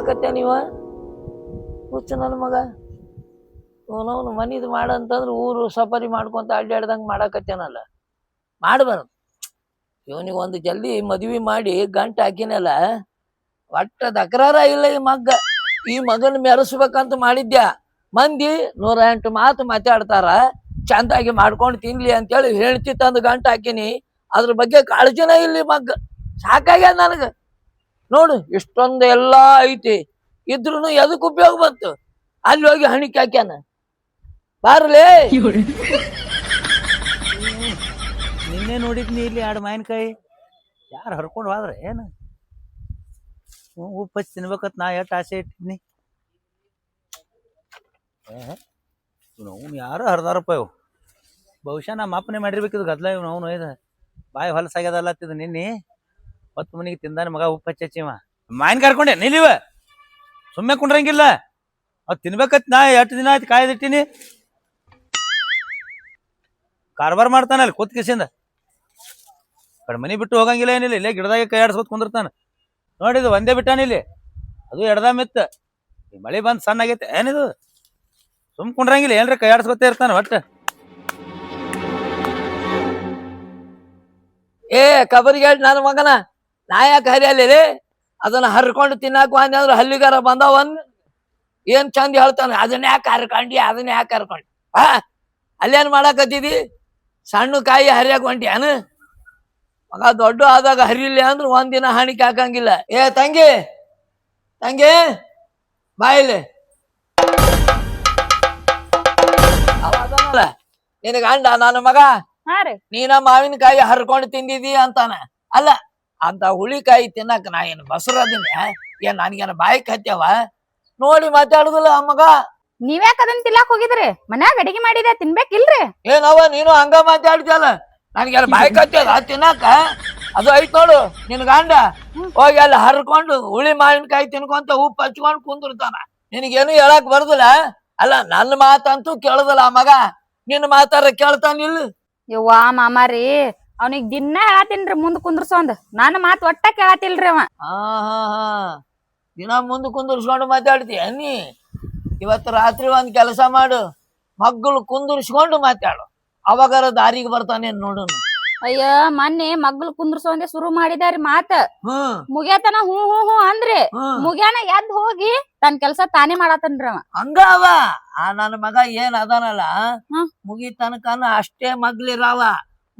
ಮಾಡಕತ್ಯ ನೀವ? ಹುಚ್ಚ ನನ್ನ ಮಗ. ಅವನವನು ಮನಿದು ಮಾಡಂತಂದ್ರೆ ಊರು ಸಫಾರಿ ಮಾಡ್ಕೊಂತ ಅಡ್ಡಾಡ್ದಂಗೆ ಮಾಡಕತ್ತೇನಲ್ಲ. ಮಾಡಬಾರ್ದು. ಇವನಿಗೆ ಒಂದು ಜಲ್ದಿ ಮದ್ವಿ ಮಾಡಿ ಗಂಟು ಹಾಕಿನಲ್ಲ. ಒಟ್ಟ ತಕರಾರ ಇಲ್ಲ ಈ ಮಗ್ಗ. ಈ ಮಗನ ಮೆರೆಸ್ಬೇಕಂತ ಮಾಡಿದ್ಯಾ? ಮಂದಿ ನೂರ ಎಂಟು ಮಾತು ಮಾತಾಡ್ತಾರ. ಚಂದಾಗಿ ಮಾಡ್ಕೊಂಡು ತಿನ್ಲಿ ಅಂತೇಳಿ ಹೇಳ್ತಿ ತಂದು ಗಂಟು ಹಾಕಿನಿ. ಅದ್ರ ಬಗ್ಗೆ ಕಾಳಜಿನ ಇಲ್ಲಿ ಮಗ್ಗ. ಸಾಕಾಗ್ಯದ ನನಗೆ. ನೋಡು, ಇಷ್ಟೊಂದು ಎಲ್ಲ ಐತಿ. ಇದ್ರು ಎದಕ್ಕೆ ಉಪಯೋಗ ಬಂತು? ಅಲ್ಲಿ ಹೋಗಿ ಹಣಿಕೆ ಹಾಕ್ಯಾನ? ಬಾರ್ಲೇ? ನಿನ್ನೆ ನೋಡಿದ್ನಿ ಇಲ್ಲಿ ಎರಡು ಮಾವಿನಕಾಯಿ. ಯಾರು ಹರ್ಕೊಂಡು ಹೋದ್ರೆ ಏನು? ಉಪ್ಪು ಹಚ್ಚಿ ತಿನ್ಬೇಕತ್, ನಾ ಎಷ್ಟು ಆಸೆ ಇಟ್ಟಿದ್ನಿ. ಅವ್ನು ಯಾರು ಹರಿದಾರಪ್ಪ ಇವು ಬಹುಶಃ ನಮ್ಮ ಅಪ್ಪನೇ ಮಾಡಿರ್ಬೇಕಿದು ಗದ್ಲ ಇವ್ನು, ಅವನು ಇದು ಬಾಯಿ ಹೊಲಸಾಗ್ಯದಲ್ಲ ನಿನ್ನೆ. ಹೊತ್ತು ಮನಿಗೆ ತಿಂದಾನ ಮಗ ಉಪ್ಪು ಹಚ್ಚಿ ಹಚ್ಚಿವ ಮಾಯನ್ ಕರ್ಕೊಂಡೆ ನಿಲ್ಲಿವ. ಸುಮ್ಮನೆ ಕುಂಡ್ರಂಗಿಲ್ಲ. ಅದ್ ತಿನ್ಬೇಕತ್ ನಾ, ಎಷ್ಟು ದಿನ ಆಯ್ತು ಕಾಯ್ದಿಟ್ಟಿನಿ ಕಾರ್ಬಾರ್ ಮಾಡ್ತಾನ ಅಲ್ಲಿ, ಕೂತ್ ಕಿಸಿಂದ. ಕಡೆ ಮನಿ ಬಿಟ್ಟು ಹೋಗಂಗಿಲ್ಲ ಏನಿಲ್ಲ, ಇಲ್ಲೇ ಗಿಡದಾಗ ಕೈ ಆಡ್ಸ್ಕೊತ್ ಕುಂದಿರ್ತಾನ. ನೋಡಿದು ಒಂದೇ ಬಿಟ್ಟಾನ ಇಲ್ಲಿ. ಅದು ಎಡದ ಮಿತ್ತ. ಈ ಮಳೆ ಬಂದ್ ಸಣ್ಣ ಆಗೈತೆ. ಏನಿದು? ಸುಮ್ ಕುಂಡ್ರಂಗಿಲ್ಲ, ಏನ್ರ ಕೈ ಆಡ್ಸ್ಕೊತ ಇರ್ತಾನ ಒಟ್ಟ. ಏ, ಕಬರಿಗೆ ನಾನು ಮಗನ. ನಾ ಯಾಕೆ ಹರಿಯಲ್ಲಿ ಅದನ್ನ ಹರ್ಕೊಂಡು ತಿನ್ನಾಕ ಬಂದೆ ಅಂದ್ರೆ ಹಲ್ಲಿಗಾರ ಬಂದವನ್? ಏನ್ ಚಂದ ಹೇಳ್ತಾನೆ? ಅದನ್ನ ಯಾಕೆ ಹರ್ಕೊಂಡಿ? ಅದನ್ನ ಯಾಕೆ ಹರ್ಕೊಂಡಿ? ಆ ಅಲ್ಲೇನ್ ಮಾಡಾಕತ್ತಿದಿ? ಸಣ್ಣ ಕಾಯಿ ಹರಿಯಾಕ ಅನ್ ಮಗ ದೊಡ್ಡ ಆದಾಗ ಹರಿಲಿ ಅಂದ್ರೆ ಒಂದಿನ ಹಾಣಿಕೆ ಹಾಕಂಗಿಲ್ಲ. ಏ ತಂಗಿ ತಂಗಿ ಬಾಯಿಲೆ ನಿನಗ ಅಂಡ ನಿನ್ ನನ್ನ ಮಗ ರೀ. ನೀನ ಮಾವಿನಕಾಯಿ ಹರ್ಕೊಂಡು ತಿಂದಿದಿ ಅಂತಾನ? ಅಲ್ಲ ಅಂತ ಹುಳಿಕಾಯಿ ತಿನ್ನಕ್ ನಾ ಏನು ಬಸರದಿನಿ ಏನ್ ನನಗೇನ ಬಾಯಿ ಕತ್ಯಾವ? ನೋಡಿ ಮಾತಾಡುದಿಲ್ಲ ಆ ಮಗ. ನೀವ್ಯಾಕ ಅದನ್ನ ತಿನ್ನಾಕ್ ಹೋಗಿದ್ರಿ? ಮನ್ಯಾಗ ಅಡಿಗೆ ಮಾಡಿದೆ ತಿನ್ಬೇಕಿಲ್ರಿ? ಏನವ ನೀನು ಹಂಗ ಮಾತಾಡ್ತಿಯಲ್ಲ ನನಗೇನ ಬಾಯಿ ಕತ್ಯದ? ತಿನ್ನಕ? ಅದು ಐತ್ ನೋಡು ನಿನ್ ಗಂಡ. ಹೋಗಿ ಅಲ್ಲಿ ಹರ್ಕೊಂಡು ಹುಳಿ ಮಾವಿನಕಾಯಿ ತಿನ್ಕೊಂತ ಉಪ್ಪು ಹಚ್ಕೊಂಡು ಕುಂದಿರ್ತಾನ ನಿನಗೇನು ಹೇಳಕ್ ಬರುದಿಲ್ಲ? ಅಲ್ಲ ನನ್ನ ಮಾತಂತೂ ಕೇಳುದಿಲ್ಲ ಆ ಮಗ. ನಿನ್ನ ಮಾತಾರ ಕೇಳ್ತಾನಿಲ್ಲ ಯವ್ವಾ ಮಾಮಾರಿ ಅವನಿಗ್ ದಿನ ಹೇಳತ್ತೀನ್ರಿ ಮುಂದ್ ಕುಂದ್ರಸೋಂದ್. ನನ್ನ ಮಾತು ಒಟ್ಟ ಕೇಳತಿಲ್ರಿ ಅವ. ಹಾ ಹಾ ಹಾ. ದಿನ ಮುಂದೆ ಕುಂದರ್ಸ್ಕೊಂಡು ಮಾತಾಡ್ತೀಯ ನೀ ಇವತ್ತು ರಾತ್ರಿ ಒಂದ್ ಕೆಲಸ ಮಾಡು ಮಗ್ಗಲು ಕುಂದ್ರಸ್ಕೊಂಡು ಮಾತಾಡು. ಅವಾಗರ ದಾರಿಗೆ ಬರ್ತಾನೆ ನೋಡು ಅಯ್ಯ ಮೊನ್ನೆ ಮಗ್ಳು ಕುಂದ್ರಸೊಂದೆ ಶುರು ಮಾಡಿದಾರಿ ಮಾತ. ಹ್ಮ್. ಮುಗ್ಯಾತನ ಹೂ ಹೂ ಹೂ ಅಂದ್ರಿ. ಹ್ಮ್. ಮುಗ್ಯಾನ ಎದ್ ಹೋಗಿ ತನ್ ಕೆಲ್ಸ ತಾನೇ ಮಾಡತನ್ರಿ ಅವ. ಹಂಗ ಅವ. ಆ ನನ್ನ ಮಗ ಏನ್ ಅದಾನಲ್ಲ. ಹ್ಮ್. ಮುಗಿತನಕನ ಅಷ್ಟೇ ಮಗ್ಲಿರಾವ.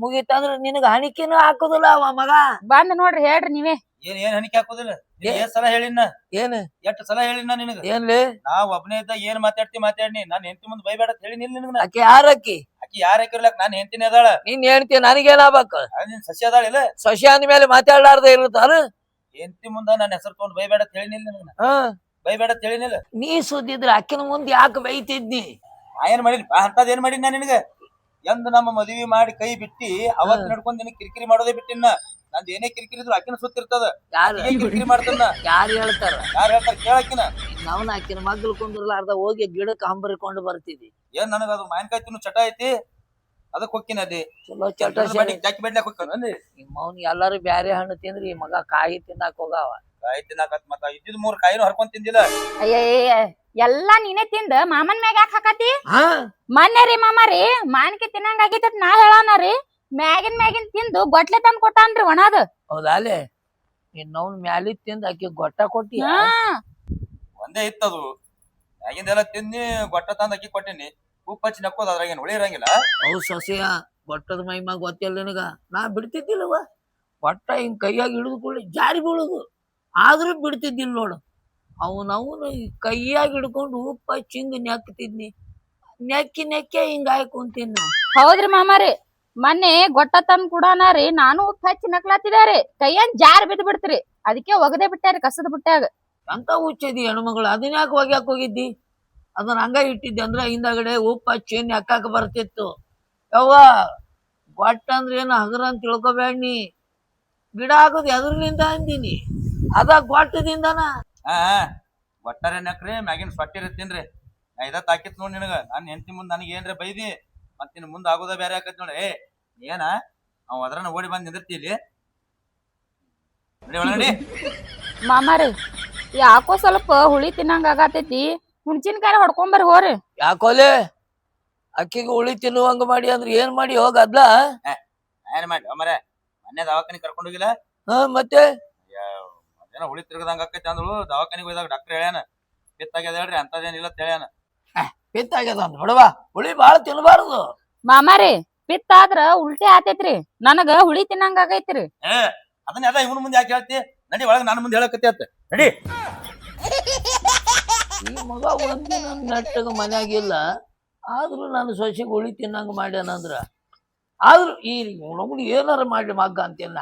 ಮುಗಿತಂದ್ರ ನಿನಗ ಹಣಿಕೆನೂ ಹಾಕುದಿಲ್ಲ ಅವ ಮಗ. ಬಂದ್ ನೋಡ್ರಿ ಹೇಳ್ರಿ ನೀವೇ. ಏನ್ ಏನ್ ಹಣಿಕೆ ಹಾಕೋದಿಲ್ಲ? ನೀನ್ ಎಷ್ಟ್ ಸಲ ಹೇಳಿನ ಏನ್? ಎಷ್ಟ್ ಸಲ ಹೇಳಿನ ನಿನಗ? ಏನ್ಲಿ? ನಾ ಒಬ್ನೇ ಇದ್ದ ಏನ್ ಮಾತಾಡ್ತಿ ಮಾತಾಡ್ನಿ. ನಾನ್ ಹೆಂಡತಿ ಮುಂದ್ ಬೈಬೇಡ ಅಂತ ಹೇಳಿ ನಿಲ್ ಯಾರ ಅಕ್ಕಿ ಆಕಿ ಯಾರ ಹಾಕಿರ್ಲಕ್ ನಾನ್ ಹೆಂಡತಿನೇ ಅದಾಳ? ನೀನ್ ಹೇಳ್ತಿ ನನಗೇನಾಗ್ಬೇಕು? ಅದ್ ನಿನ್ ಸಸಿ ಅದಾಳ ಇಲ್ಲ? ಸಸಿ ಅಂದ ಮಾತಾಡ್ಲಾರ್ದೆ ಇರುತ್ತಾನ ಹೆಂಡತಿ ಮುಂದ ನನ್ನ ಹೆಸರು ತಗೊಂಡ್ ಬೈಬೇಡ ಅಂತ ಹೇಳಿ ನಿಲ್ ನಿನಗ ಹಾ. ಬೈಬೇಡ ಅಂತ ಹೇಳಿನಿಲ್ಲ ನೀ ಸುದ್ದಿದ್ರ ಅಕ್ಕಿನ ಮುಂದೆ ಯಾಕೆ ಬೈತಿದ್ನಿ? ನಾ ಏನ್ ಮಾಡಿಲ್ಲ? ಅಂತದ್ ಏನ್ ಮಾಡಿನ ನಿನಗ? ಎಂದ ನಮ್ಮ ಮದುವೆ ಮಾಡಿ ಕೈ ಬಿಟ್ಟಿ ಅವತ್ ನಡ್ಕೊಂಡ್ ನಿನ್ ಕಿರಿಕಿರಿ ಮಾಡೋದೇ ಬಿಟ್ಟಿನ ನಂದ್ ಏನೇ ಕಿರಿಕಿರಿ ಇದ್ರು ಆಕಿನ ಸುತ್ತಿರ್ತದ ಯಾರು? ಕಿರಿಕಿರಿ ಮಾಡ್ತಾನ ಯಾರು ಹೇಳ್ತಾರ? ಯಾರು ಹೇಳ್ತಾರ ಕೇಳಕಿನ ನಾವು ಆಕಿನ ಮಗ್ಲು ಕುಂದ್ರಲಾರ್ದ ಹೋಗಿ ಗಿಡಕ್ಕೆ ಹಂಬರ್ಕೊಂಡು ಬರ್ತಿದ್ವಿ. ಏನ್ ನನಗ ಅದು ಮಾವಿನಕಾಯಿ ತಿನ್ನು ಚಟ ಐತಿ? ಅದಕ್ ಹೊಕ್ಕಿನ ಅಲ್ಲಿ ಚಲೋ ಚಟ ಜಾಕಿ ಬೆಡ್ಲಾಕ್ ನಿಮ್ಮ ಅವ್ನು ಎಲ್ಲಾರು ಬ್ಯಾರೆ ಹಣ್ಣು ತಿಂದ್ರಿ ಈ ಮಗ ಕಾಯಿ ತಿನ್ನಾಕ ಹೋಗಾವ. ಕಾಯಿ ಮತ್ತ ಇದ್ದಿದ್ ಮೂರ್ ಕಾಯಿನೂ ಹರ್ಕೊಂಡ್ ತಿಂದಿಲ್ಲ. ಅಯ್ಯ ಎಲ್ಲಾ ನೀನೇ ತಿಂದ ಮಾಮನ್ ಮ್ಯಾಗ ಯಾಕ ಹಾಕತಿ ಹಾ ಮೊನ್ನೆ ರೀ ಮಾಮಾರಿ ಮಾನ್ಕಿ ತಿನ್ನಂಗ ಆಗೈತತ್ ನಾ ಹೇಳಾನ ರೀ ಮ್ಯಾಗಿನ್ ಮ್ಯಾಗಿನ್ ತಿಂದು ಗೊಟ್ಲೆ ತಂದ್ ಕೊಟ್ಟಾನ್ರಿ ಒಣದ ಹೌದಾ ಅಲ್ಲೇ ನೌನ್ ಮ್ಯಾಲಿ ತಿಂದ ಅಕ್ಕಿ ಗೊಟ್ಟ ಕೊಟ್ಟಿ ಹಾ ಒಂದೇ ಇತ್ತದು ಆಗಿಂದೆಲ್ಲ ತಿನ್ನಿ ಗೊಟ್ಟ ತಂದ್ ಅಕ್ಕಿ ಕೊಟ್ಟಿನಿ ಉಪ್ಪು ಹಚ್ಚಿ ನಕ್ಕೋದು ಅದ್ರಾಗ ಏನ್ ಹುಳಿ ಇರಂಗಿಲ್ಲ ಅವು ಸೊಸೆಯ ಗೊಟ್ಟದ ಮೈಮಾಗ ಗೊತ್ತಿಲ್ಲ ನಿನಗ ನಾ ಬಿಡ್ತಿದ್ದಿಲ್ಲವ ಗೊಟ್ಟ ಹಿಂಗ್ ಕೈಯಾಗ ಹಿಡಿದು ಜಾರಿ ಬೀಳುದು ಆದ್ರೂ ಬಿಡ್ತಿದ್ದಿಲ್ಲ ನೋಡು. ಅವನವನು ಕೈಯಾಗಿ ಹಿಡ್ಕೊಂಡು ಉಪ್ಪ ಚಿಂಗ್ ನೆಕ್ತಿದ್ನಿ ನೆಕ್ಕಿ ನೆಕ್ಕೆ ಹಿಂಗಾಯ್ ಕುಂತೀನಿ ನಾ ಹೌದ್ರಿ ಮಾಮಾರಿ. ಮೊನ್ನೆ ಗೊಟ್ಟ ತಂದ್ ಕೂಡ ರೀ ನಾನು ಉಪ್ಪು ಹಚ್ಚಿ ನಕ್ಲಾತಿದಾರಿ ಕೈಯನ್ ಜಾರ್ ಬಿದ್ದು ಬಿಡ್ತ್ರಿ. ಅದಕ್ಕೆ ಒಗದೆ ಬಿಟ್ಟಾರಿ ಕಸದ ಬಿಟ್ಟಾಗ ಎಂತ ಹುಚ್ಚಿದಿ ಹೆಣ್ಮಗಳು ಅದನ್ನ ಯಾಕೆ ಒಗ್ಯಾಕ ಹೋಗಿದ್ದಿ? ಅದನ್ನ ಹಂಗ ಇಟ್ಟಿದ್ದೆ ಅಂದ್ರೆ ಹಿಂದಗಡೆ ಉಪ್ಪು ಹಚ್ಚಿ ನೆಕ್ಕಾಕ ಬರ್ತಿತ್ತು. ಯವ್ವ ಗೊಟ್ಟ ಅಂದ್ರೆ ಏನು ಹಗರ ಅಂತ ತಿಳ್ಕೊಬೇಡ ನೀ. ಗಿಡ ಆಗೋದು ಎದ್ರಲಿಂದ ಅಂದಿನಿ. ಅದ ಗೊಟ್ಟದಿಂದನ. ಹಾ ಒಟ್ಟಾರೆ ನಕ್ರಿ ಮ್ಯಾಗಿನ ಸೊಟ್ಟಿರ ತಿನ್ರಿ ಇದ ತಾಕಿತ್ ನೋಡ್ ನಿನಗ. ನಾನ್ ಹೆಂಡತಿ ಮುಂದ್ ನನಗೆ ಏನ್ರ ಬೈದಿ ಮತ್ ನಿನ್ ಮುಂದ್ ಆಗೋದ ಬೇರೆ ಆಕತ್ ನೋಡಿ. ಏ ಏನ? ಅವ್ ಅದ್ರನ್ನ ಓಡಿ ಬಂದ್ ನಿಂದಿರ್ತಿ ಇಲ್ಲಿ. ನಡಿ ಒಳಗಡೆ ಮಾಮಾರಿ ಯಾಕೋ ಸ್ವಲ್ಪ ಹುಳಿ ತಿನ್ನಂಗ ಆಗತೈತಿ. ಹುಣ್ಚಿನ್ಕಾಯಿ ಹೊಡ್ಕೊಂಬರ್ ಹೋರಿ. ಯಾಕೋಲೆ ಅಕ್ಕಿಗೆ ಹುಳಿ ತಿನ್ನುವಂಗ ಮಾಡಿ ಅಂದ್ರೆ ಏನ್ ಮಾಡಿ ಹೋಗ ಅದ್ಲ? ಏನ್ ಮಾಡಿ ಮರೆ ಮೊನ್ನೆ ದವಾಖಾನಿ ಕರ್ಕೊಂಡು ಹೋಗಿಲ್ಲ? ಹಾ ಮತ್ತೆ? ಏನೋ ಹುಳಿ ತಿರುಗದಂಗ ಆಕೈತಿ ಅಂದಳು ದವಾಖಾನಿಗೆ ಹೋದಾಗ ಡಾಕ್ಟರ್ ಹೇಳ್ಯಾನ ಪಿತ್ತಾಗ್ಯದ ಹೇಳ್ರಿ ಅಂತದೇನಿಲ್ಲ ಅಂತ ಹೇಳ್ಯಾನ. ಪಿತ್ತಾಗ್ಯದ ನೋಡವಾ ಹುಳಿ ಬಾಳ ತಿನ್ಬಾರ್ದು. ಮಾಮಾರಿ ಪಿತ್ತ ಆದ್ರ ಉಲ್ಟಿ ಆತೈತ್ರಿ ನನಗ ಹುಳಿ ತಿನ್ನಂಗ ಆಗೈತ್ರಿ. ಏ ಅದನ್ನ ಅದ ಇವನ್ ಮುಂದೆ ಯಾಕೆ ಹೇಳ್ತಿ? ನಡಿ ಒಳಗ ನನ್ನ ಮುಂದೆ ಹೇಳಕತ್ತಿ ಅತ್ತ. ನಡಿ. ಈ ಮಗ ಒಂದಿನ ನೆಟ್ಟಗ ಮನ್ಯಾಗಿಲ್ಲ ಆದ್ರೂ ನಾನು ಸೊಸೆಗೆ ಹುಳಿ ತಿನ್ನಂಗ ಮಾಡ್ಯಾನಂದ್ರ. ಆದ್ರೂ ಈ ನಮ್ಗೆ ಏನಾರ ಮಾಡ್ಲಿ ಮಗ್ಗ ಅಂತಿಲ್ಲ.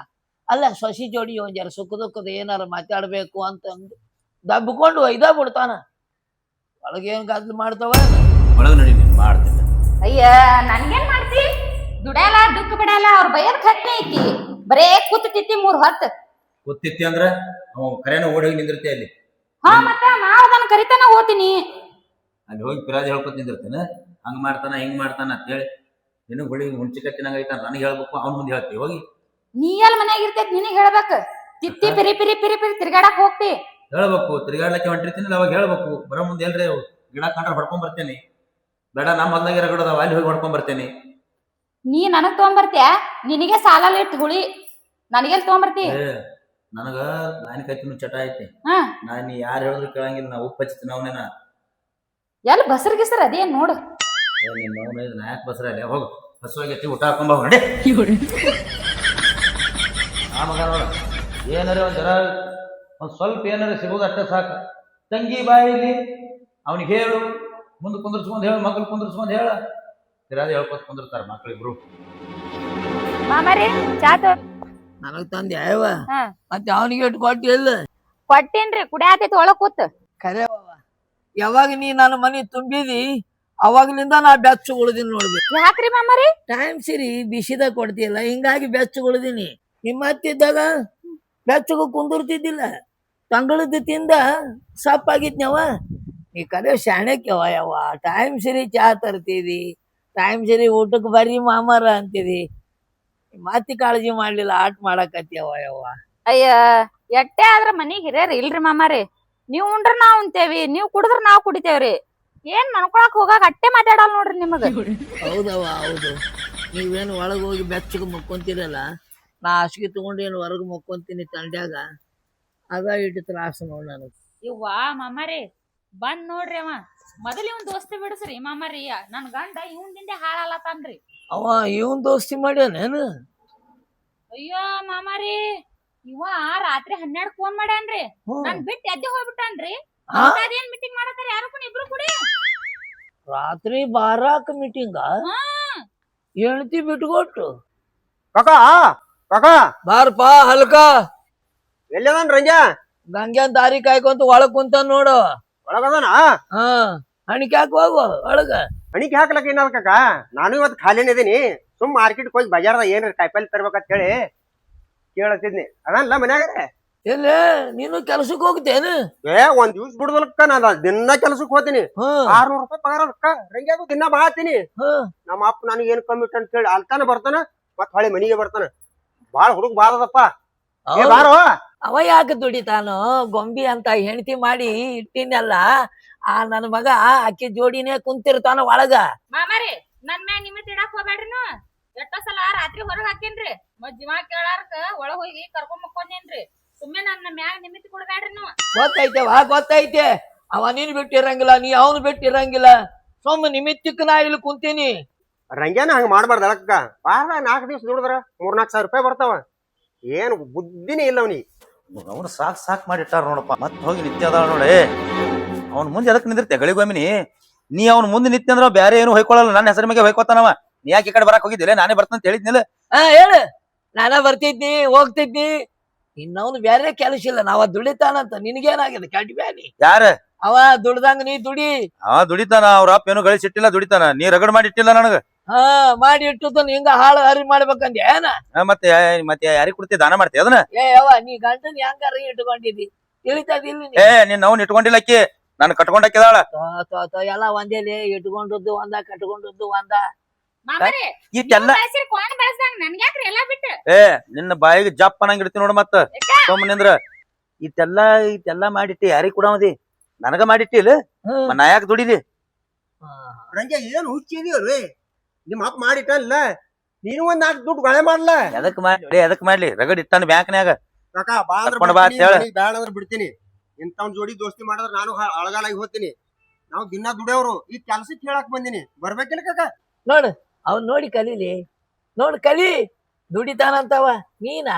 ಅಲ್ಲ ಸೊಸಿ ಜೋಡಿ ಒಂದು ಜರ ಸುಖ ದುಃಖದ ಏನಾರ ಮಾತಾಡಬೇಕು ಅಂತಂದು ದಬ್ಬಿಕೊಂಡು ಒಯ್ದ ಬಿಡ್ತಾನ. ಒಳಗೇನು ಗದ್ಲು ಮಾಡ್ತಾವ? ಒಳಗೆ ನಡಿ ನೀನು ಮಾಡ್ತೀನಿ. ಅಯ್ಯ ನನ್ಗೇನ್ ಮಾಡ್ತಿ? ದುಡ್ಯಾಲ ದುಃಖ ಬಿಡಲ್ಲ ಅವ್ರ ಬೈಯದ್ ಖಟ್ನೆ ಐತಿ. ಬರೇ ಕೂತ್ ಮೂರು ಮೂರ್ ಹೊತ್ ಗೊತ್ತಿತ್ತಿ ಅಂದ್ರ ಅವ ಕರೆನ ಓಡಿ ನಿಂದಿರ್ತಿ ಅಲ್ಲಿ? ಹಾ ಮತ್ತ ನಾವ್ ಅದನ್ನ ಕರಿತಾನ ಹೋತೀನಿ. ಅಲ್ಲಿ ಹೋಗಿ ಪಿರಾಜ್ ಹೇಳ್ಕೊತ ನಿಂದಿರ್ತೇನೆ? ಹಂಗ್ ಮಾಡ್ತಾನ ಹಿಂಗ್ ಮಾಡ್ತಾನ ಅಂತ ಹೇಳಿ ನಿನಗ್ ಹೊಳಿ ಹುಣ್ಚಿಕಾಯಿ ತಿನ್ನಂಗ ಐತಾನ ನನಗೆ ಹೇಳ್ಬೇಕು ಅವ್ನ ಮುಂದೆ ಹೇಳ್ತಿ ಹೋಗಿ. ನೀ ಎಲ್ ಮನ್ಯಾಗ ಇರ್ತೈತಿ ನಿನಗ್ ಹೇಳ್ಬೇಕು? ತಿತ್ತಿ ಪಿರಿ ಪಿರಿ ಪಿರಿ ಪಿರಿ ತಿರ್ಗಾಡಕ್ ಹೋಗ್ತಿ. ಹೇಳ್ಬೇಕು ತಿರ್ಗಾಡ್ಲಕ್ಕೆ ಹೊಂಟಿರ್ತೀನಿ ಅವಾಗ ಹೇಳ್ಬೇಕು. ಬರೋ ಮುಂದೆ ಎಲ್ರಿ ಗಿಡ ಕಂಡ್ರೆ ಹೊಡ್ಕೊಂಡ್ ಬರ್ತೇನೆ. ಬೇಡ ನಮ್ಮ ಹೊಲ್ದಾಗೆ ರಗಡದಾವ ಅಲ್ಲಿ ಹೋಗಿ ಹೊಡ್ಕೊಂಡ್ ಬರ್ತೇನೆ. ನೀ ನನಗ್ ತಗೊಂಬರ್ತ್ಯಾ? ನಿನಗೆ ಸಾಲ ಇಟ್ಟು ಹುಳಿ. ನನಗೆಲ್ ತಗೊಂಬರ್ತಿ? ನನಗ ನಾನಿ ಕೈತಿನ ಚಟ ಐತಿ. ಹಾ. ನಾನು ಯಾರು ಹೇಳಿದ್ರು ಕೇಳಂಗಿಲ್ಲ ನಾ ಉಪ್ಪು ಹಚ್ತೀನಿ ಅವನೇನ. ಎಲ್ ಬಸರ್ ಗಿಸರ್ ಅದೇನ್ ನೋಡು. ಏ ನಿನ್ನ ಅವನ ಇದು ಬಸ್ರ ಅಲ್ಲಿ ಹೋಗು. ಹಸುವಾಗೈತಿ ಊಟ ಹಾಕೊಂಡ್ ಹೋಗಿ ಆ ಮಗ ನೋಡ ಏನಾರ ಒಂದು ಜರ ಒಂದು ಸ್ವಲ್ಪ ಏನಾರ ಸಿಗೋದು ಅಷ್ಟೇ ಸಾಕು. ತಂಗಿ ಬಾಯಿಲಿ ಅವನಿಗೆ ಹೇಳು ಮುಂದೆ ಕುಂದ್ರಸ್ಕೊಂಡ್ ಹೇಳು ಮಗಳು ಕುಂದರ್ಸ್ಕೊಂಡು ಹೇಳ. ತಿರಾದ ಹೇಳ್ಕೊತ ಕುಂದಿರ್ತಾರೆ ಮಕ್ಕಳಿಬ್ರು ಮಾಮಾರಿ ಚಾತ ನನಗ್ ತಂದೆ ಅಯ್ಯವ ಹಾ. ಮತ್ತೆ ಅವನಿಗೆ ಇಟ್ಟು ಕೊಟ್ಟಿ ಇಲ್ಲ. ಕೊಟ್ಟೇನ್ರಿ ಕುಡಿಯಾತೈತಿ ಒಳಗ್ ಕೂತ್. ಖರೆ ಅವ್ವ. ಯಾವಾಗ ನೀ ನನ್ನ ಮನೆ ತುಂಬಿದಿ ಅವಾಗ್ಲಿಂದ ನಾ ಬೆಚ್ಚ ಉಳಿದಿನಿ ನೋಡ್ಬೇಕು ಯಾಕ್ರಿ ಮಾಮಾರಿ? ಟೈಮ್ ಸಿರಿ ಬಿಸಿದಾಗ ಕೊಡ್ತಿಲ್ಲ ಹಿಂಗಾಗಿ ಬೆಚ್ಚ ಉಳ್ದಿನಿ ನಿಮ್ಮ ಹತ್ತಿದ್ದಾಗ ಬೆಚ್ಚಗ ಕುಂದಿರ್ತಿದ್ದಿಲ್ಲ. ತಂಗಳದ ತಿಂದ ಸಪ್ಪಾಗಿದ್ನವ ನೀ ಕರೆ ಶಾಣಕ್ಯವ ಯವ್ವ. ಟೈಮ್ ಸರಿ ಚಾ ತರ್ತಿದಿ. ಟೈಮ್ ಸರಿ ಊಟಕ್ಕೆ ಬರ್ರಿ ಮಾಮಾರ ಅಂತಿದಿ. ಮಾತಿ ಕಾಳಜಿ ಮಾಡ್ಲಿಲ್ಲ ಆಟ ಮಾಡಕತ್ಯವ ಯವ್ವ. ಅಯ್ಯ ಎಟ್ಟೆ ಆದ್ರ ಮನಿಗ್ ಹಿರಿಯರ್ ಇಲ್ರಿ ಮಾಮಾರಿ. ನೀವ್ ಉಂಡ್ರ ನಾವ್ ಉಂತೇವಿ ನೀವ್ ಕುಡಿದ್ರ ನಾವ್ ಕುಡಿತೇವ್ರಿ. ಏನ್ ಮನ್ಕೊಳಕ್ ಹೋಗಾಕ ಅಟ್ಟೆ ಮಾತಾಡಲ್ ನೋಡ್ರಿ ನಿಮಗ. ಹೌದವ್ವ ಹೌದು. ನೀವೇನು ಒಳಗೆ ಹೋಗಿ ಬೆಚ್ಚಗೆ ಮುಕ್ಕೊಂತೀರಲ್ಲ. ನಾ ಹಾಸಿಗೆ ತಗೊಂಡು ಏನು ಹೊರಗೆ ಮುಕ್ಕೊಂತೀನಿ ತಂಡ್ಯಾಗ ಅದ ಇಟ್ಟು ತ್ರಾಸ ನೋಡ್ ನನಗೆ. ಇವ್ವಾ ಮಾಮಾರಿ ಬಂದ್ ನೋಡ್ರಿ ಅವ. ಮೊದಲ ಇವನ್ ದೋಸ್ತಿ ಬಿಡಿಸ್ರಿ ಮಾಮಾರಿ. ನನ್ ಗಂಡ ಇವಂದಿಂದ ಹಾಳಾಲತ್ತಾನ್ರಿ ಅವ ಇವನ್ ದೋಸ್ತಿ ಮಾಡ್ಯಾನೇನು ಅಯ್ಯೋ ಮಾಮಾರಿ ಇವ ರಾತ್ರಿ ಹನ್ನೆರಡ್ ಫೋನ್ ಮಾಡ್ಯಾನ್ರಿ. ನನ್ ಬಿಟ್ಟು ಎದ್ದೆ ಹೋಗ್ಬಿಟ್ಟಾನ್ರಿ. ಆ? ಅದೇನ್ ಮೀಟಿಂಗ್ ಮಾಡತ್ತಾರ? ಯಾರು ಕೂಡ ಇಬ್ರು ಕೂಡಿ? ರಾತ್ರಿ ಬಾರಾಕ ಮೀಟಿಂಗ್ ಹಾ. ಹೆಣ್ತಿ ಬಿಟ್ಕೊಟ್ಟು. ಕಾಕ ಕಾಕ? ಬಾರಪ್ಪ ಹಲ್ಕ. ಎಲ್ಲದನ್ ರಂಜ? ಗಂಗ್ಯಾನ್ ದಾರಿ ಕಾಯ್ಕೊಂತ ಒಳಗ್ ಕುಂತ ನೋಡು. ಒಳಗದನ ಹಾ ಹಣಿಕೆ ಕ್ಯಾಕ್ ಹೋಗು ಒಳಗ? ಹಣಿಕೆ ಹಾಕ್ಲಕ್ ಏನಾದ ಕಾಕ? ನಾನು ಇವತ್ತು ಖಾಲಿನ ಇದೀನಿ. ಸುಮ್ ಮಾರ್ಕೆಟ್ ಹೋಗಿ ಬಜಾರ್ದಾಗ ಏನ್ ಕಾಯಿಪಲ್ಲೆ ತರ್ಬೇಕಂತ ಹೇಳಿ ಕೇಳತ್ತಿದ್ನಿ ಅದಲ್ಲ ಮನ್ಯಾಗ ಎಲ್ಲಿ? ನೀನು ಕೆಲ್ಸಕ್ ಹೋಗ್ತೇನು? ಏ ಒಂದ್ ದಿವ್ಸ ಬಿಡುದಲ್ಕ ನಾನು ದಿನ ಕೆಲ್ಸಕ್ ಹೋಗ್ತೀನಿ ಆರ್ನೂರ್ ರೂಪಾಯಿ ಪಗಾರ ಅದಕ್ಕ. ರಂಗ್ಯಾಗು ದಿನ ಬಾಳ್ತೀನಿ ಹ್ಮ್ ನಮ್ಮ ಅಪ್ಪ ನನಗೆ ಏನ್ ಕಮ್ಮಿ ಅಂತ ಹೇಳಿ ಅಲ್ತಾನ ಬರ್ತಾನ ಮತ್ ಹೊಳೆ ಮನಿಗೆ ಬರ್ತಾನ. ಬಾಳ ಹುಡುಗ ಬಾರದಪ್ಪ ಏ ಹೌದು. ಬಾರೋ. ಅವ ಯಾಕೆ ದುಡಿತಾನು ಗೊಂಬಿ ಅಂತ ಹೆಂಡತಿ ಮಾಡಿ ಇಟ್ಟಿನಲ್ಲ ಆ ನನ್ ಮಗ ಅಕ್ಕಿ ಜೋಡಿನೇ ಕುಂತಿರ್ತಾನ ಒಳಗ. ಮಾಮಾರಿ ನನ್ ಮ್ಯಾಗ ನಿಮಿತ್ ಇಡಾಕ್ ಹೋಗ್ಬೇಡ್ರಿ ನೀವು ಎಷ್ಟೋ ಸಲ ರಾತ್ರಿ ಹೊರಗ್ ಹಾಕೇನ್ರಿ ಮತ್ ಜೀವ ಕೇಳಾರ್ಕ ಒಳಗ್ ಹೋಗಿ ಕರ್ಕೊಂಡ್ ಮಕ್ಕೊಂದೇನ್ರಿ ಸುಮ್ಮನೆ ನನ್ನ ಮ್ಯಾಗ ನಿಮಿತ್ ಕೊಡ್ಬೇಡ್ರಿ ನೀವು ಗೊತ್ತೈತೆ ವಾ ಗೊತ್ತೈತೆ. ಅವ ನೀನ್ ಬಿಟ್ಟಿರಂಗಿಲ್ಲ ನೀ ಅವನು ಬಿಟ್ಟಿರಂಗಿಲ್ಲ. ಸೊಮ್ಮ ನಿಮಿತ್ತಕ್ಕೆ ನಾ ಇಲ್ಲಿ ಕುಂತೀನಿ. ರಂಗ್ಯಾನ ಹಂಗ ಮಾಡ್ಬಾರ್ದು ಅಳಕ್ಕ ಬಾರ್ದ ನಾಲ್ಕು ದಿವ್ಸ ದುಡಿದ್ರ ಮೂರ್ನಾಲ್ಕು ಸಾವಿರ ರೂಪಾಯಿ ಬರ್ತಾವ. ಏನು ಬುದ್ಧಿನೇ ಇಲ್ಲ ಅವನಿಗೆ. ಅವನು ಸಾಕ್ ಸಾಕ್ ಮಾಡಿಟ್ಟಾರ ನೋಡಪ್ಪ. ಮತ್ತೆ ಹೋಗಿ ನಿತ್ಯ ಅದಾಳ ನೋಡಿ ಅವ್ನ ಮುಂದೆ ಎದಕ್ ನಿಂದಿರ್ತೆ ಗಳಿಗೊಮ್ಮಿನಿ ನೀ? ಅವ್ನ ಮುಂದೆ ನಿತ್ಯ ಅಂದ್ರೆ ಬ್ಯಾರೆ ಏನು ಹೊಯ್ಕೊಳ್ಳಲ್ಲ ನನ್ನ ಹೆಸರ ಮೇಲೆ ಹೊಯ್ಕೋತಾನವ. ನೀ ಯಾಕೆ ಈ ಕಡೆ ಬರಕ್ ಹೋಗಿದ್ದಿಲ್ಲ ನಾನೇ ಬರ್ತಂತ ಹೇಳಿದ್ನಿಲ್ಲ ಹಾ ಹೇಳು. ನಾನ ಬರ್ತಿದ್ನಿ ಹೋಗ್ತಿದ್ನಿ. ಇನ್ನವನು ಬೇರೆ ಕೆಲಸ ಇಲ್ಲ. ನಾವ ದುಡಿತಾನಂತ. ನಿನಗೇನಾಗಿದೆ? ಕಡ್ಡಿ ಬ್ಯಾನಿ. ಯಾರ? ಅವ ದುಡ್ದಂಗ ನೀ ದುಡಿ. ಆ ದುಡಿತಾನ. ಅವ್ರ ಅಪ್ಪ ಏನು ಗಳಿಸಿಟ್ಟಿಲ್ಲ ದುಡಿತಾನ. ನೀ ರಗಡ್ ಮಾಡಿಟ್ಟಿಲ್ಲ ನನಗ. ಹಾ ಮಾಡಿ ಇಟ್ಟುತ್ತ ಹಿಂಗ ಹಾಳು ಹರಿ ಮಾಡ್ಬೇಕಂದ ಏನ? ಆ, ಮತ್ತೆ ಮತ್ತೆ ಯಾರಿಗ್ ಕೊಡ್ತಿ ದಾನ ಮಾಡ್ತಿ ಅದನ್ನ? ಏ ಯವ್ವ ನೀ ಗಂಟನ್ ಹೆಂಗಾರ ಇಟ್ಕೊಂಡಿದ್ದಿ ತಿಳಿತದಿಲ್ಲ ಏ ನೀನ್ ಅವ್ನ ಇಟ್ಕೊಂಡಿಲ್ಲ ಅಕ್ಕಿ. ನಾನು ಕಟ್ಕೊಂಡಾಕಿದಾಳ ಎಲ್ಲ ಒಂದೇಲಿ ಇಟ್ಕೊಂಡದ್ದು ಒಂದ ಕಟ್ಕೊಂಡದ್ದು ಒಂದ. ಮಾಮಾರಿ ಇಟ್ಟೆಲ್ಲ ಬೆಳೆಸಿರಿ ಕೋಣ ಬೆಳೆಸ್ದಂಗ ನನ್ಗ್ಯಾಕ್ರಿ ಎಲ್ಲಾ ಬಿಟ್ಟು? ಏ ನಿನ್ನ ಬಾಯಿಗೆ ಜಪ್ ಅನ್ನಂಗ್ ಇಡ್ತೀನಿ ನೋಡು ಮತ್ತ. ಸೋಮ ನಿಂದ್ರ. ಇಟ್ಟೆಲ್ಲ ಇಟ್ಟೆಲ್ಲ ಮಾಡಿಟ್ಟಿ ಯಾರಿಗ್ ಕೊಡಮದಿ ನನಗ ಮಾಡಿಟ್ಟಿ ಇಲ್ಲ. ಹ್ಮ್. ನಾ ಯಾಕೆ ದುಡಿಲಿ? ಏನ್ ರಂಗೆ ಏನು ಹುಚ್ಚಿದೀವಲ್ರಿ ನಿಮ್ಮ ಅಪ್ಪ ಮಾಡಿಟ್ಟಲ್ಲ? ನೀನು ಒಂದ್ ನಾಲ್ಕು ದುಡ್ಡು ಗೊಳೆ ಮಾಡ್ಲ? ಎದಕ್ ಮಾಡ್ಲಿ ಎದಕ್ ಮಾಡ್ಲಿ? ರಗಡ್ ಇತ್ತಾನ ಬ್ಯಾಂಕ್ನ್ಯಾಗ. ಕಾಕ ಬಾ ಅಂದ್ರೆ ಕರ್ಕೊಂಡ್ ಬಾ ಬಿಡ್ತೀನಿ, ಅಂತ ಹೇಳ. ಮನೆಗ್ ಬ್ಯಾಡ ಅಂದ್ರೆ ಬಿಡ್ತೀನಿ. ಇಂಥವ್ನ ಜೋಡಿ ದೋಸ್ತಿ ಮಾಡಿದ್ರೆ ನಾನು ಹ- ಅಳಗಾಲಾಗಿ ಹೋಗ್ತೀನಿ. ನಾವು ದಿನ ದುಡಿಯೋರು. ಈ ಕೆಲ್ಸಕ್ಕೆ ಹೇಳಕ್ ಬಂದಿನಿ. ಬರ್ಬೇಕಿಲ್ಲ ಕಾಕ? ನೋಡು ಅವ್ನ್ ನೋಡಿ ಕಲೀಲಿ. ನೋಡ್ ಕಲಿ ದುಡಿತಾನಂತವ. ನೀನ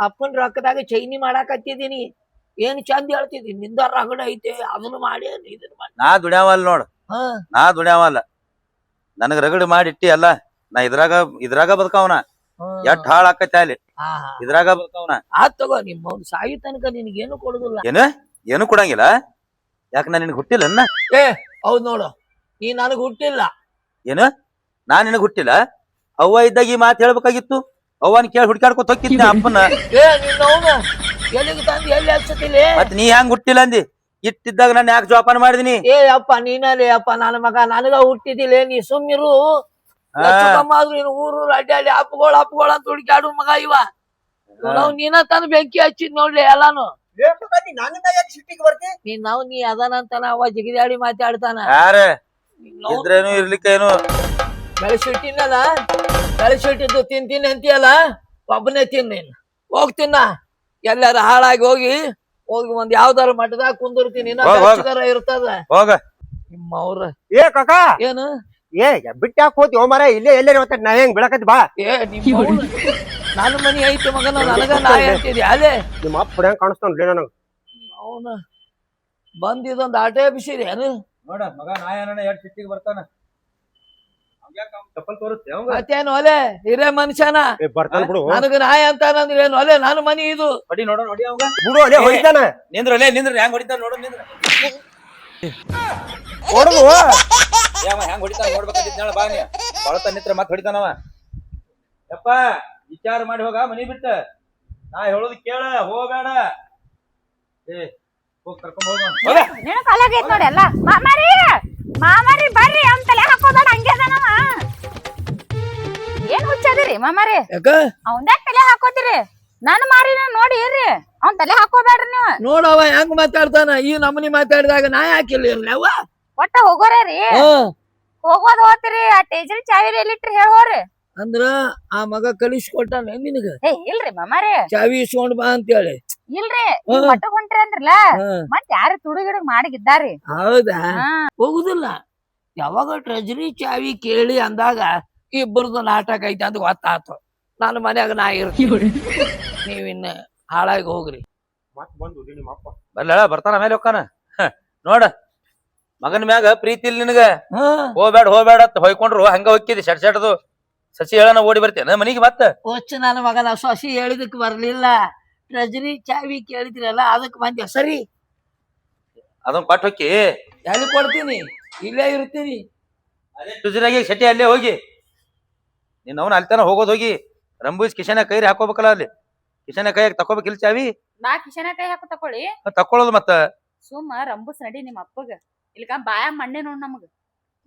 ಅಪ್ಪನ್ ರೊಕ್ಕದಾಗ ಚೈನಿ ಮಾಡಾಕತ್ತಿದೀನಿ. ಏನ್ ಚಂದ ಹೇಳ್ತಿದ್ದೀನಿ ನಿಂದ ರಗಡ ಐತೆ ಅದನ್ನ ಮಾಡಿ ಇದನ್ನ ಮಾಡಿ. ನಾ ದುಡ್ಯಾವಲ್ಲ ನೋಡ್. ಹಾ. ನಾ ದುಡ್ಯಾವಲ್ಲ. ನನಗ ರಗಡ್ ಮಾಡಿಟ್ಟಿ ಅಲ್ಲ ನಾ ಇದ್ರಾಗ ಇದ್ರಾಗ ಬದುಕವನ ಎಷ್ಟ್ ಹಾಳ ಆಕೈತಿ ಅಲ್ಲಿ. ಇದ್ರಾಗ ಬದುಕವನ ಆತ್ ತಗೋ ನಿಮ್ಮ ಅವ್ನ್ ಸಾಯಿ ತನಕ ನಿನಗೇನು ಕೊಡುದಿಲ್ಲ. ಏನು? ಏನು ಕೊಡಂಗಿಲ್ಲ? ಯಾಕ ನಾ ನಿನಗ್ ಹುಟ್ಟಿಲ್ಲ ಅನ್ನ? ಏ ಹೌದ್ ನೋಡು. ನೀ ನನಗ್ ಹುಟ್ಟಿಲ್ಲ. ಏನು? ನಾ ನಿನಗ್ ಹುಟ್ಟಿಲ್ಲ? ಅವ್ವ ಇದ್ದಾಗ ಈ ಮಾತು ಹೇಳ್ಬೇಕಾಗಿತ್ತು? ಅವ್ವನ್ ಕೇಳಿ ಹುಡ್ಕಾಡ್ಕೊತ ಹೋಗಿದ್ದೆ ಅಪ್ಪನ ಏ ನಿನ್ನ ಅವನು ಎಲ್ಲಿಗೆ ತಂದು ಎಲ್ಲಿ ಹಚ್ಚತಿಲ್ಲ ಮತ್ ನೀ ಹೆಂಗ್ ಹುಟ್ಟಿಲ್ಲ ಅಂದಿ? ಇಟ್ಟಿದ್ದಾಗ ನಾನು ಯಾಕೆ ಜೋಪಾನ ಮಾಡಿದಿನಿ? ಏ ಅಪ್ಪ ನೀನಲ್ಲೇ ಅಪ್ಪ ನನ್ನ ಮಗ ನನಗ ಹುಟ್ಟಿದಿಲ್ಲ ನೀ ಸುಮ್ಮಿರು ಆದ್ರೂ ನೀನು ಊರು ಅಡ್ಡಾಡಿ ಅಪ್ಪಗಳು ಅಪ್ಪಗಳು ಅಂತ ಹುಡುಕಾಡು ಮಗ ಇವ. ನಾವು ನೀನ ತಂದು ಬೆಂಕಿ ಹಚ್ಚಿದ್ ನೋಡ್ಲಿ ಎಲ್ಲಾನು. ನೀನ್ ನಾವು ನೀ ಅದಾನಂತ ಅವ ಜಿಗಿದಾಡಿ ಮಾತಾಡ್ತಾನ. ಯಾರ? ಇದ್ರೇನು ಇರ್ಲಿಕ್ಕೇನು? ಬೆಳೆಸಿಟ್ಟಿನಲ್ಲ ಬೆಳೆಸಿಟ್ಟಿದ್ದು ತಿಂತೀನಿ ಅಂತೀಯಲ್ಲ? ಒಬ್ಬನೇ ತಿನ್ ನೀನ್. ಹೋಗ್ತೀನ ಎಲ್ಲಾರ ಹಾಳಾಗಿ ಹೋಗಿ ಹೋಗಿ ಒಂದ್ ಯಾವ್ದಾರ ಮಠದಾಗ ಕುಂದಿರ್ತೀನಿ. ನಿನ್ನ ಹೋಗ್, ಹೋಗ್. ಇರ್ತದ. ಹೋಗ. ನಿಮ್ಮ ಅವ್ರ. ಏ ಕಾಕ. ಏನು? ಏ ಬಿಟ್ಟು ಯಾಕೆ ಹೋತಿ ಓ ಮರ ಇಲ್ಲೇ ಎಲ್ಲೇ ಮತ್ತೆ ನಾ ಹೆಂಗ್ ಬಿಡಕತ್ತಿ ಬಾ. ಏ ನಿಮ್ಮ. ನನ್ನ ಮನಿ ಐತಿ ಮಗನ ನನಗ ನಾ ಅಂತಿದ್ಯ? ಅದೇ. ನಿಮ್ಮ ಅಪ್ಪ ಹೆಂಗ್ ಕಾಣಿಸ್ತಾನ್ರಿ ನನಗೆ. ಅವನ. ಬಂದಿದೊಂದ್ ಆಟೇ ಬಿಸಿರಿ ಏನು? ನೋಡ ಮಗ ನಾ ಏನ ಎರಡ್ ಸಿಟ್ಟಿಗೆ ಬರ್ತಾನ. ಚಪ್ಪಲ್ ಅವಂಗ? ಮತ್ತೇನು ಒಲೆ? ಹಿರೇ ಮನುಷ್ಯನ. ಏ ಬರ್ತಾನ ಬಿಡು. ನನಗ ನಾಯಿ ಅಂತಾನಂದ್ರೆ ಏನು? ಒಲೆ ನಾನು ಮನಿ ಇದು. ಹೊಡಿ ನೋಡೋಣ ಅವಂಗ. ಬಿಡು ಅಲ್ಲೇ ಹೊಡಿತಾನ. ನಿಂದ್ರ ಅಲ್ಲೇ ನಿಂದ್ರ ಹೆಂಗ್ ಹೊಡಿತಾನ ನೋಡು ನಿಂದ್ರ. ಹೊಡದು. ಯಾವ ಹೆಂಗ್ ಹೊಡಿತಾನ ನೋಡ್ಬೇಕಾಗಿತ್ತು ಹೇಳ ಬಾ ನೀ. ಬಳತ ನಿತ್ರ ಮತ್ ಹೊಡಿತಾನವ ಯಪ್ಪ ವಿಚಾರ ಮಾಡಿ ಹೋಗ ಮನಿ ಬಿಟ್ಟ. ನಾ ಹೇಳೋದು ಕೇಳ ಹೋಗಬೇಡ. ಏ ಹೋಗ್ ಕರ್ಕೊಂಡ್ ಹೋಗ ಹೋಗ ನಿನ್ನ ಕಾಲಾಗೈತ್ ನೋಡಿ ಎಲ್ಲ. ಮಾಮಾರಿ ಬರ್ರಿ ಅವ್ನ್ ತಲೆ ಹಾಕೋಬೇಡ ಹಂಗೆ ಅದಾನವ ಏನ್ ಹುಚ್ಚದಿರಿ ಮಾಮಾರಿ? ಯಾಕ? ತಲೆ ಹಾಕೋತಿರಿ? ನನ್ನ ಮಾರಿನ ನೋಡಿ ಇರ್ರಿ. ಅವ್ನ್ ತಲೆ ಹಾಕೋಬೇಡ್ರಿ ನೀವು. ನೋಡವ ಹೆಂಗ್ ಮಾತಾಡ್ತಾನ? ಈ ನಮನಿ ಮಾತಾಡಿದಾಗ ನಾ ಯಾಕಿಲ್ಲ ಇರ್ಲಿ ಅವ ಒಟ್ಟ ಹೋಗೋರೇ ರೀ. ಹೋಗೋದ್ ಹೋತಿರಿ ಆ ಟೇಜರಿ ಚಾವಿ ಎಲ್ಲಿಟ್ರಿ ಹೇಳೋರಿ ಅಂದ್ರ ಆ ಮಗ ಕಲಿಸ್ಕೊಟ್ಟಾನ ನಿನಗ? ಏ ಇಲ್ರಿ ಮಾಮಾರಿ. ಚಾವಿ ಇಸ್ಕೊಂಡ್ ಬಾ ಅಂತೇಳಿ. ಇಲ್ರಿ. ಮಟ್ಟ ಹೊಂಟ್ರಿ ಅಂದ್ರಲ್ಲ. ಮತ್ ಯಾರು ತುಡುಗಿಡಗ್ ಮಾಡಿದ್ದಾರಿ ಹೌದಾ? ಹೋಗುದಿಲ್ಲ. ಯಾವಾಗ ಟ್ರೆಜರಿ ಚಾವಿ ಕೇಳಿ ಅಂದಾಗ ಇಬ್ಬರದು ನಾಟಕ ಐತೆ ಅಂತ ಗೊತ್ತಾತು. ನನ್ನ ಮನ್ಯಾಗ ನಾ ಇರ್ತೀವಿ ನೀವಿನ್ನ ಹಾಳಾಗಿ ಹೋಗ್ರಿ. ಬರ್ಲ ಬರ್ತಾನ ಮೇಲೆ ಹೋಗ್ತಾನ. ನೋಡ ಮಗನ ಮ್ಯಾಗ ಪ್ರೀತಿ ಇಲ್ಲ ನಿನಗ. ಹ್ಮ್ ಹೋಗ್ಬೇಡ ಹೋಗ್ಬೇಡ ಅಂತ ಹೊಯ್ಕೊಂಡ್ರು ಹಂಗ ಹೊಕ್ಕಿದಿ ಶಟ್ ಶಟ್ದು. ಸಸಿ ಹೇಳನ ಓಡಿ ಬರ್ತೇನೆ ಮನಿಗೆ ಮತ್ತೆ? ಒಚ್ಚ ನನ್ನ ಮಗನ ಸಸಿ ಹೇಳಿದಕ್ ಬರ್ಲಿಲ್ಲ. ಟ್ರೆಜರಿ ಚಾವಿ ಕೇಳಿದ್ರಲ್ಲ ಅದಕ್ಕೆ ಬಂದೆ ಸರಿ. ಅದನ್ನ ಕೊಟ್ಟು ಹೊಕ್ಕಿ ಎಲ್ಲಿ ಕೊಡ್ತೀನಿ? ಇಲ್ಲೇ ಇರ್ತೀನಿ. ಟುಜರಾಗಿ ಶೆಟ್ಟಿ ಅಲ್ಲೇ ಹೋಗಿ. ನಿನ್ನ ಅವನ ಅಲ್ತಾನ ಹೋಗೋದು ಹೋಗಿ. ರಂಬೂಸ್ ಕಿಶನ ಕೈರಿ ಹಾಕೋಬೇಕಲ್ಲ ಅಲ್ಲಿ. ಕಿಶನ ಕೈಯಾಗ ತಕೋಬೇಕಿಲ್ಲ ಚಾವಿ? ನಾ ಕಿಶನ ಕೈ ಹಾಕು ತಕೊಳ್ಳಿ. ತಕೊಳ್ಳೋದು ತಕ್ಕೊಳ್ಳೋದು ಮತ್ತ. ಸುಮ್ಮ ರಂಬುಸ್ ನಡಿ ನಿಮ್ಮ ಅಪ್ಪಗ. ಇಲ್ಕ ಬಾಯ ಮಣ್ಣೆ ನೋಡ್ ನಮಗ.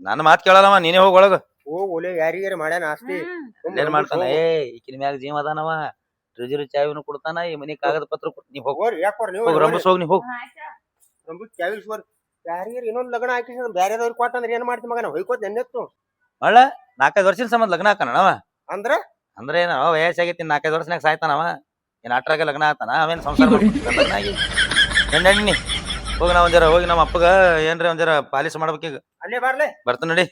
ನನ್ನ ಮಾತ್ ಕೇಳಲ್ಲವ ನೀನೇ ಹೋಗೊಳಗ ಒಳಗ. ಹೋಗ್ ಒಲೆ ಯಾರಿಗಾರ ಮಾಡ್ಯಾನ ಆಸ್ತಿ. ಹ್ಮ್. ಏನ್ ಮಾಡ್ತಾನ? ಏ ಈಕಿನ ಮ್ಯಾಗ ಜೀವ ಅದಾನವ. ಟ್ರೆಜರಿ ಚಾವಿನು ಕೊಡ್ತಾನ ಈ ಮನಿ ಕಾಗದ ಪತ್ರ ಕೊಡ್ ನೀ ಹೋಗ್. ಹೋಗ್ರಿ ಯಾಕೋರ್ ನೀವು ಹೋಗ್ ರಂಬಸ್ ಹೋಗ್ ನೀ ಹೋಗ್. ಆಯ್ತಾ? ನಮ್ದು ಚಾವಿಸ್ವರ್ ಯಾರಿಗಾರ ಇನ್ನೊಂದ್ ಲಗ್ನ ಹಾಕಿ ಕೊಟ್ಟ ಅಂದ್ರೆ ಏನ್ ಮಾಡ್ತಿ ಮಗನ? ಹೊಯ್ಕೋತ್ ನೆನ್ನೆತ್ತು ಅಲ್ಲ ನಾಲ್ಕೈದು ವರ್ಷದ ಸಂಬಂಧ ಲಗ್ನ ಹಾಕನವ ಅಂದ್ರ? ಅಂದ್ರೆ ಏನ ವಯಸ್ಸಾಗೈತಿ ನಾಲ್ಕೈದು ವರ್ಷನಾಗ ಸಾಯ್ತಾನವ ಏನ್ ಅಟ್ರಾಗ ಲಗ್ನ ಆತಾನ ಅವೇನ್ ಸಂಸಾರ ಮಾಡ್ಕೊಂತಾನ ಲಗ್ನ ಆಗಿ ಎಣ್ಣೆ ಹೋಗಿ ನಾವ್ ಒಂದ್ ಜರ ಹೋಗಿ ನಮ್ಮ ಅಪ್ಪಗ ಏನ್ರಿ ಒಂದ್ ಜರ ಪಾಲಿಸ್ ಮಾಡ್ಬೇಕೀಗ ಅಲ್ಲೇ ಬರ್ಲೆ. ಬರ್ತಾನ ನಡಿ.